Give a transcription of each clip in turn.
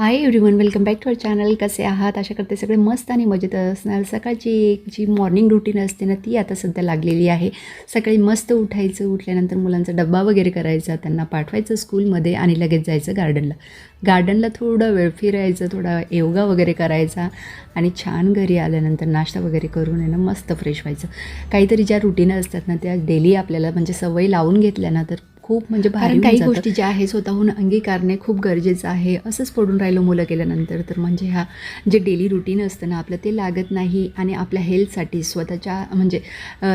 Hi everyone welcome back to our channel कसे आहात? अशा करते सगळे मस्त आणि मजेत असणार. सकाळची एक जी मॉर्निंग रुटीन असते ना ती आता सध्या लागलेली आहे. सकाळी मस्त उठायचं उठल्यानंतर मुलांचा डब्बा वगैरे करायचा त्यांना पाठवायचं स्कूलमध्ये आणि लगेच जायचं गार्डनला गार्डनला थोडा वेळ फिरायचं थोडा योगा वगैरे करायचा आणि छान घरी आल्यानंतर नाश्ता वगैरे करून आहे ना मस्त फ्रेश व्हायचं. काहीतरी ज्या रुटीन असतात ना त्या डेली आपल्याला म्हणजे सवय लावून घेतल्या ना तर खूप म्हणजे भारी काही गोष्टी ज्या आहे स्वतःहून अंगीकारणे खूप गरजेचं आहे. असंच पडून राहिलं मुलं केल्यानंतर तर म्हणजे ह्या जे डेली रुटीन असतं ना आपलं ते लागत नाही आणि आपल्या हेल्थसाठी स्वतःच्या म्हणजे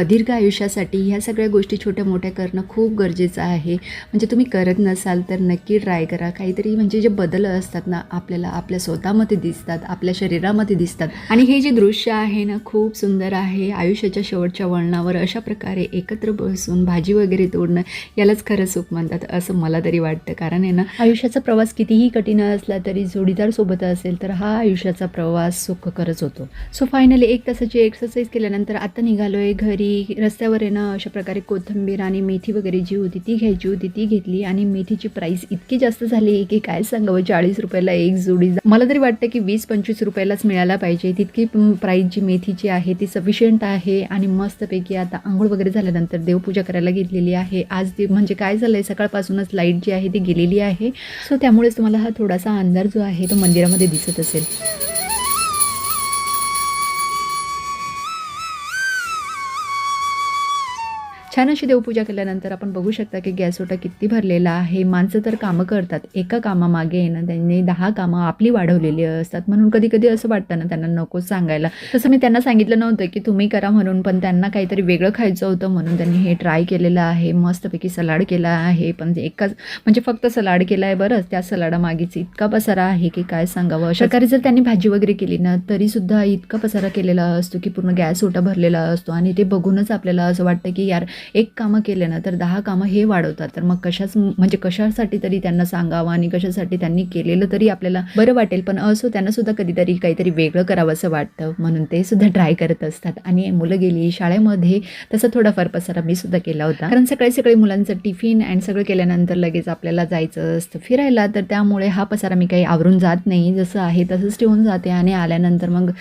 दीर्घ आयुष्यासाठी ह्या सगळ्या गोष्टी छोट्या मोठ्या करणं खूप गरजेचं आहे. म्हणजे तुम्ही करत नसाल तर नक्की ट्राय करा. काहीतरी म्हणजे जे बदल असतात ना आपल्याला आपल्या स्वतःमध्ये दिसतात आपल्या शरीरामध्ये दिसतात. आणि हे जे दृश्य आहे ना खूप सुंदर आहे. आयुष्याच्या शेवटच्या वळणावर अशा प्रकारे एकत्र बसून भाजी वगैरे तोडणं यालाच खरं सुख म्हणतात असं मला तरी वाटतं. कारण आहे ना आयुष्याचा प्रवास कितीही कठीण असला तरी जोडीदार सोबत असेल तर हा आयुष्याचा प्रवास सुखकरच होतो. सो फायनली एक तासाची एक्सरसाइज केल्यानंतर आता निघालो आहे घरी. रस्त्यावर आहे ना अशा प्रकारे कोथिंबीर आणि मेथी वगैरे जी होती ती घ्यायची होती ती घेतली आणि मेथीची प्राईस इतकी जास्त झाली की काय सांगावं चाळीस रुपयाला एक जोडी मला तरी वाटतं की वीस पंचवीस रुपयालाच मिळायला पाहिजे. तितकी प्राईस जी मेथीची आहे ती सफिशियंट आहे आणि मस्तपैकी आता आंघोळ वगैरे झाल्यानंतर देवपूजा करायला घेतलेली आहे. आज दे म्हणजे काय झालं आहे सकाळपासूनच लाइट जी आहे ती गेलेली आहे. सो त्यामुळेच तुम्हाला हा थोडासा अंधार जो आहे तो मंदिरामध्ये दिसत असेल. छान अशी देवपूजा केल्यानंतर आपण बघू शकता की गॅस ओटा किती भरलेला आहे. माणसं तर कामं करतात. एका कामामागे ना त्यांनी दहा कामं आपली वाढवलेली असतात. म्हणून कधी कधी असं वाटतं ना त्यांना नको सांगायला. तसं मी त्यांना सांगितलं नव्हतं की तुम्ही करा म्हणून पण त्यांना काहीतरी वेगळं खायचं होतं म्हणून त्यांनी हे ट्राय केलेलं आहे. मस्तपैकी सलाड केला आहे. पण एकाच म्हणजे फक्त सलाड केला आहे बरंच. त्या सलाडामागेच इतका पसारा आहे की काय सांगावं? अशा प्रकारे जर त्यांनी भाजी वगैरे केली ना तरी सुद्धा इतका पसारा केलेला असतो की पूर्ण गॅस ओटा भरलेला असतो. आणि ते बघूनच आपल्याला असं वाटतं की यार एक कामं केले ना तर दहा कामं हे वाढवतात. तर मग कशाच म्हणजे कशासाठी तरी त्यांना सांगावं आणि कशासाठी त्यांनी केलेलं तरी आपल्याला बरं वाटेल. पण असो त्यांना सुद्धा कधीतरी काहीतरी वेगळं करावं असं वाटतं. म्हणून ते सुद्धा ट्राय करत असतात. आणि मुलं गेली शाळेमध्ये तसं थोडाफार पसारा मी सुद्धा केला होता. कारण सकाळी सकाळी मुलांचं टिफिन अँड सगळं केल्यानंतर लगेच आपल्याला जायचं असतं. फिरायला तर त्यामुळे हा पसारा मी काही आवरून जात नाही. जसं आहे तसंच ठेवून जाते. आणि आल्यानंतर मग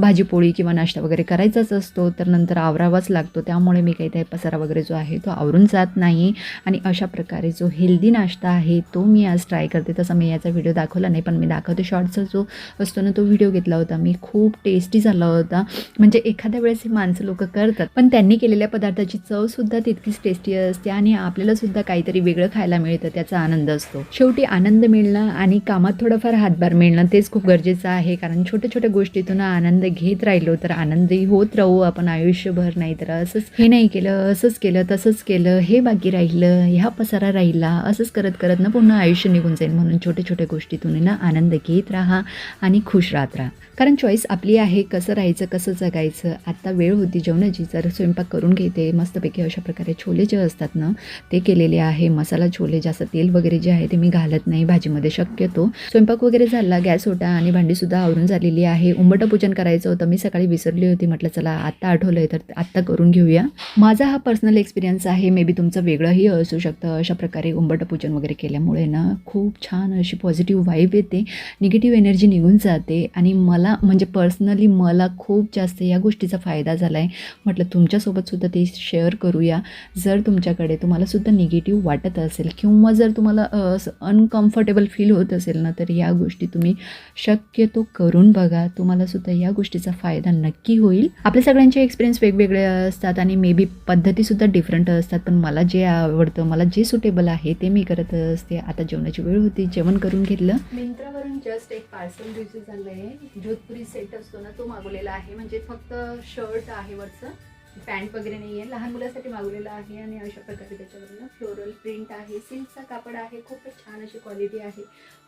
भाजीपोळी किंवा नाश्ता वगैरे करायचाच असतो. तर नंतर आवरावाच लागतो. त्यामुळे मी काही ते पसारा वगैरे वगैरे जो आहे तो आवरून जात नाही. आणि अशा प्रकारे जो हेल्दी नाश्ता आहे तो मी आज ट्राय करते. तसा मी याचा व्हिडिओ दाखवला नाही पण मी दाखवते. शॉर्टचा जो असतो ना तो व्हिडिओ घेतला होता. मी खूप टेस्टी झाला होता. म्हणजे एखाद्या वेळेस हे माणसं लोक करतात पण त्यांनी केलेल्या पदार्थाची चवसुद्धा तितकीच टेस्टी असते आणि आपल्यालासुद्धा काहीतरी वेगळं खायला मिळतं त्याचा आनंद असतो. शेवटी आनंद मिळणं आणि कामात थोडंफार हातभार मिळणं तेच खूप गरजेचं आहे. कारण छोट्या छोट्या गोष्टीतून आनंद घेत राहिलो तर आनंदही होत राहू आपण आयुष्यभर नाही तर असंच हे नाही केलं असंच केलं तसंच केलं हे बाकी राहिलं ह्या पसारा राहिला असंच करत करत ना पूर्ण आयुष्य निघून जाईल म्हणून छोट्या छोट्या गोष्टीतून ना आनंद घेत राहा आणि खुश राहत राहा. कारण चॉईस आपली आहे कसं राहायचं कसं जगायचं आत्ता वेळ होती जेवणाची जर स्वयंपाक करून घेते मस्तपैकी अशा प्रकारे छोले जे असतात ना ते केलेले आहे मसाला छोले जास्त तेल वगैरे जे आहे ते मी घालत नाही भाजीमध्ये शक्यतो. स्वयंपाक वगैरे झाला गॅस होता आणि भांडीसुद्धा आवरून झालेली आहे. उंबट पूजन करायचं होतं मी सकाळी विसरली होती म्हटलं चला आत्ता आठवलं आहे तर आत्ता करून घेऊया. माझा हा पर्सनल पर्सनल एक्सपिरियन्स आहे मे बी तुमचं वेगळंही असू शकतं. अशा प्रकारे उंबट पूजन वगैरे केल्यामुळे ना खूप छान अशी पॉझिटिव्ह वाईब येते. निगेटिव्ह एनर्जी निघून जाते आणि मला म्हणजे पर्सनली मला खूप जास्त या गोष्टीचा फायदा झाला आहे म्हटलं तुमच्यासोबतसुद्धा ते शेअर करूया. जर तुमच्याकडे तुम्हालासुद्धा निगेटिव्ह वाटत असेल किंवा जर तुम्हाला अनकम्फर्टेबल फील होत असेल ना तर या गोष्टी तुम्ही शक्यतो करून बघा. तुम्हालासुद्धा या गोष्टीचा फायदा नक्की होईल. आपल्या सगळ्यांचे एक्सपिरियन्स वेगवेगळे असतात आणि मे बी सुद्धा डिफरंट असतात. पण मला जे आवडतं मला जे सुटेबल आहे ते मी करत असते. आता जेवणाची वेळ होती जेवण करून घेतलं. मिंत्रावरून जस्ट एक पार्सल रिसिव्ह झालं आहे जोधपुरी सेट असतो ना तो मागवलेला आहे. म्हणजे फक्त शर्ट आहे वरचं. पॅन्ट वगैरे नाही आहे. लहान मुलासाठी मागवलेला आहे आणि अशा प्रकारे त्याच्यावरनं फ्लोरल प्रिंट आहे. सिल्कचा कापड आहे. खूपच छान अशी क्वालिटी आहे.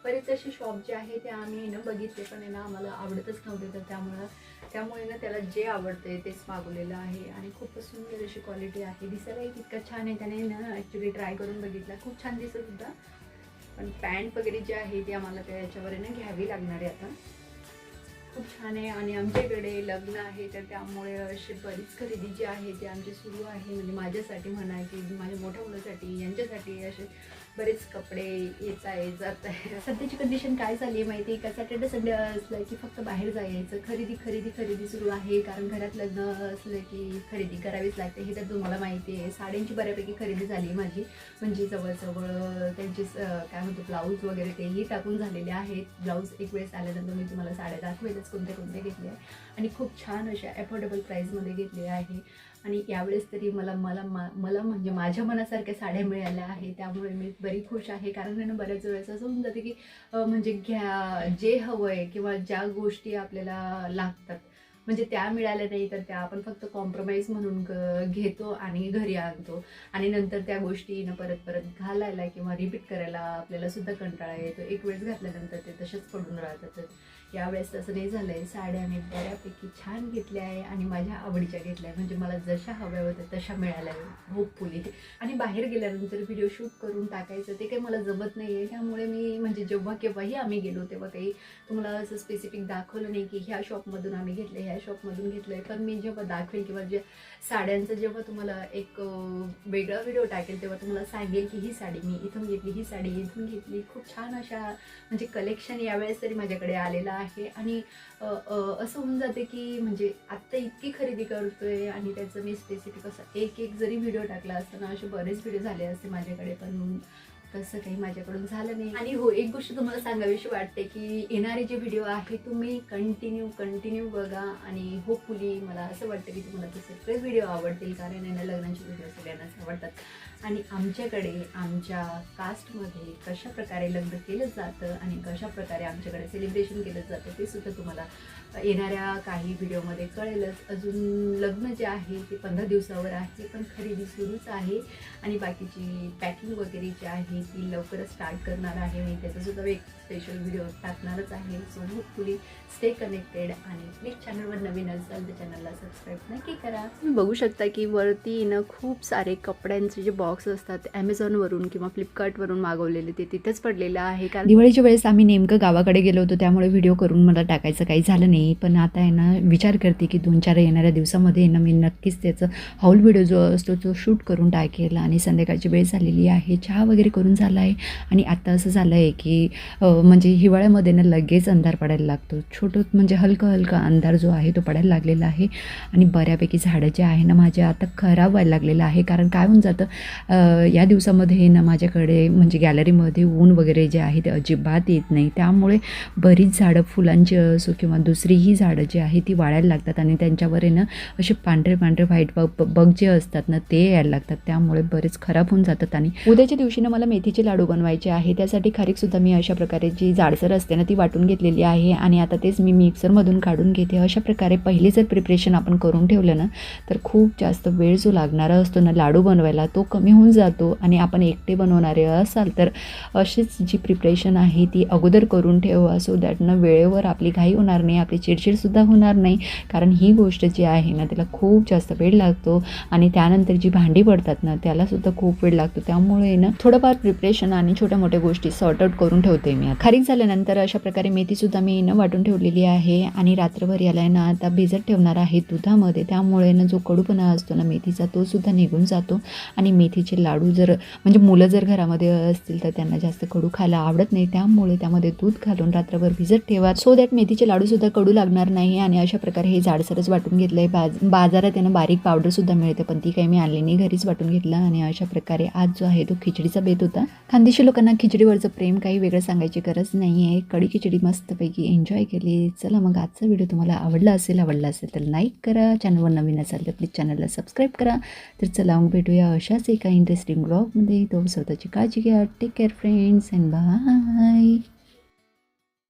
बरेच असे शॉप जे आहे ते आम्ही ना बघितले पण आहे ना आम्हाला आवडतच नव्हते. तर त्यामुळं त्यामुळे ना त्याला जे आवडतंय तेच मागवलेलं आहे. आणि खूपच सुंदर अशी क्वालिटी आहे. दिसायलाही तितकं छान आहे. त्याने ना ॲक्च्युली ट्राय करून बघितला. खूप छान दिसत होता. पण पॅन्ट वगैरे जे आहे ते आम्हाला त्याच्यावर ना घ्यावी लागणार आहे आता. खूप छान आहे आणि आमच्याकडे लग्न आहे तर त्यामुळे अशी बरीच खरेदी जी आहे ती आमची सुरू आहे. म्हणजे माझ्यासाठी म्हणा की माझ्या मोठ्या मुलासाठी यांच्यासाठी असे बरेच कपडे येत आहे जात आहे सध्याची कंडिशन काय चालली आहे माहिती आहे का? सॅटर्डे संडे असलं की फक्त बाहेर जायचं. खरेदी खरेदी खरेदी सुरू आहे. कारण घरात लग्न असलं की खरेदी करावीच लागते. हे तर तुम्हाला माहिती आहे. साड्यांची बऱ्यापैकी खरेदी झाली आहे माझी. म्हणजे जवळजवळ त्यांचे स- काय म्हणतो ब्लाऊज वगैरे तेही टाकून झालेले आहेत. ब्लाऊज एक वेळेस आल्यानंतर मी तुम्हाला साड्या दाखवेलच कोणते कोणते घेतले आहे आणि खूप छान अशा अफोर्डेबल प्राईजमध्ये घेतले आहे. आणि यावेळेस तरी मला मला मा- मला म्हणजे माझ्या मनासारख्या साड्या मिळाल्या आहे त्यामुळे मी बरी खुश आहे. कारण आहे ना बऱ्याच वेळेस असं होऊन जाते की म्हणजे घ्या जे हवं आहे किंवा ज्या गोष्टी आपल्याला लागतात म्हणजे त्या मिळाल्या नाही तर त्या आपण फक्त कॉम्प्रोमाइज म्हणून ग- घेतो आणि घरी आणतो. आणि नंतर त्या गोष्टीनं परत परत घालायला किंवा रिपीट करायला आपल्याला सुद्धा कंटाळा येतो. एक वेळेस घातल्यानंतर ते तसेच पडून राहतात. तर यावेळेस तसं नाही झालं आहे साड्या मी बऱ्यापैकी छान घेतल्या आहे आणि माझ्या आवडीच्या घेतल्या आहे म्हणजे मला जशा हव्या होत्या तशा मिळाल्या आहे होपफुली आणि बाहेर गेल्यानंतर व्हिडिओ शूट करून टाकायचं ते काही मला जमत नाही आहे त्यामुळे मी म्हणजे जेव्हा केव्हाही आम्ही गेलो तेव्हा काही तुम्हाला असं स्पेसिफिक दाखवलं नाही की ह्या शॉपमधून आम्ही घेतलं ह्या शॉपमधून घेतलं आहे पण मी जेव्हा दाखवेल किंवा जे साड्यांचं जेव्हा तुम्हाला एक वेगळा व्हिडिओ टाकेल तेव्हा तुम्हाला सांगेल की ही साडी मी इथून घेतली ही साडी इथून घेतली. खूप छान अशा म्हणजे कलेक्शन यावेळेस तरी माझ्याकडे आलेलं आहे. आणि असं होऊन जाते की म्हणजे आत्ता इतकी खरेदी करतोय आणि त्याचं मी स्पेसिफिक असं एक एक जरी व्हिडिओ टाकला असताना असे बरेच व्हिडिओ झाले असते माझ्याकडे पण. तसं काही माझ्याकडून झालं नाही. आणि हो एक गोष्ट तुम्हाला सांगावीशी वाटते की येणारे जे व्हिडिओ आहे तुम्ही कंटिन्यू कंटिन्यू बघा आणि होपफुली मला असं वाटतं की तुम्हाला ते सगळेच व्हिडिओ आवडतील कारण यांना लग्नाचे व्हिडिओ सगळ्यांनाच आवडतात. आणि आमच्याकडे आमच्या कास्टमध्ये कशा प्रकारे लग्न केलं जातं आणि कशा प्रकारे आमच्याकडे सेलिब्रेशन केलं जातं ते सुद्धा तुम्हाला येणाऱ्या काही व्हिडिओमध्ये कळेलच. अजून लग्न जे आहे ते पंधरा दिवसावर आहे पण खरेदी सुरूच आहे. आणि बाकीची पॅकिंग वगैरे जी आहे ती लवकरच स्टार्ट करणार आहे मी त्याचा सुद्धा एक स्पेशल व्हिडिओ टाकणारच आहे. सो होपफुली स्टे कनेक्टेड आणि प्लीज चॅनलवर नवीन असाल तर चॅनलला सबस्क्राईब नक्की करा. तुम्ही बघू शकता की वरती ना खूप सारे कपड्यांचे जे बॉक्स असतात ॲमेझॉनवरून किंवा फ्लिपकार्टवरून मागवलेले ते तिथेच पडलेलं आहे. कारण दिवाळीच्या वेळेस आम्ही नेमकं गावाकडे गेलो होतो त्यामुळे व्हिडिओ करून मला टाकायचं काही झालं नाही. पण आता आहे ना विचार करते की दोन चार येणाऱ्या दिवसामध्ये आहे ना मी नक्कीच त्याचं हाऊल व्हिडिओ जो असतो तो शूट करून टाकेल. आणि संध्याकाळची वेळ झालेली आहे. चहा वगैरे करून झाला आहे. आणि आता असं झालं आहे की म्हणजे हिवाळ्यामध्ये ना लगेच अंधार पडायला लागतो. छोटं म्हणजे हलका हलका अंधार जो आहे तो पडायला लागलेला आहे. आणि बऱ्यापैकी झाडं जे आहे ना माझ्या आता खराब व्हायला लागलेलं आहे. कारण काय होऊन जातं या दिवसामध्ये ना माझ्याकडे म्हणजे गॅलरीमध्ये ऊन वगैरे जे आहे ते अजिबात येत नाही. त्यामुळे बरीच झाडं फुलांची असो किंवा दुसरी दुसरीही झाडं जी आहे ती वाढायला लागतात आणि त्यांच्यावर आहे ना असे पांढरे पांढरे व्हाईट बग बग जे असतात ना ते यायला लागतात. त्यामुळे बरेच खराब होऊन जातात आणि उद्याच्या दिवशी ना मला मेथीचे लाडू बनवायचे आहे. त्यासाठी खारीकसुद्धा मी अशा प्रकारे जी जाडसर असते ना ती वाटून घेतलेली आहे आणि आता तेच मी मिक्सरमधून काढून घेते. अशा प्रकारे पहिले जर प्रिपरेशन आपण करून ठेवलं ना तर खूप जास्त वेळ जो लागणारा असतो ना लाडू बनवायला तो कमी होऊन जातो आणि आपण एकटे बनवणारे असाल तर अशीच जी प्रिपरेशन आहे ती अगोदर करून ठेवा. सो दॅट ना वेळेवर आपली घाई होणार नाही आपली चिडचिडसुद्धा होणार नाही. कारण ही गोष्ट जी आहे ना त्याला खूप जास्त वेळ लागतो आणि त्यानंतर जी भांडी पडतात ना त्यालासुद्धा खूप वेळ लागतो. त्यामुळे ना थोडंफार प्रिपरेशन आणि छोट्या मोठ्या गोष्टी सॉर्ट आउट करून ठेवते मी. खारीक झाल्यानंतर अशा प्रकारे मेथीसुद्धा मी ना वाटून ठेवलेली आहे आणि रात्रभर याला आहे ना आता भिजत ठेवणार आहे दुधामध्ये. त्यामुळे ना जो कडूपणा असतो ना मेथीचा तो सुद्धा निघून जातो. आणि मेथीचे लाडू जर म्हणजे मुलं जर घरामध्ये असतील तर त्यांना जास्त कडू खायला आवडत नाही. त्यामुळे त्यामध्ये दूध घालून रात्रभर भिजत ठेवा. सो दॅट मेथीचे लाडूसुद्धा कडू कडू लागणार नाही आणि अशा प्रकारे हे जाडसरच वाटून घेतलं आहे बाज बाजारात त्यांना बारीक पावडरसुद्धा मिळते पण ती काही मी आणली नाही घरीच वाटून घेतलं आणि अशा प्रकारे आज जो आहे तो खिचडीचा बेत होता. खानदेशी लोकांना खिचडीवरचं प्रेम काही वेगळं सांगायची गरज नाही आहे कडी खिचडी मस्तपैकी एन्जॉय केली. चला मग आजचा व्हिडिओ तुम्हाला आवडला असेल आवडला असेल तर लाईक करा. चॅनलवर नवीन असाल तर प्लीज चॅनलला सबस्क्राईब करा. तर चला मग भेटूया अशाच एका इंटरेस्टिंग ब्लॉगमध्ये तो स्वतःची काळजी घ्या. Take care friends and bye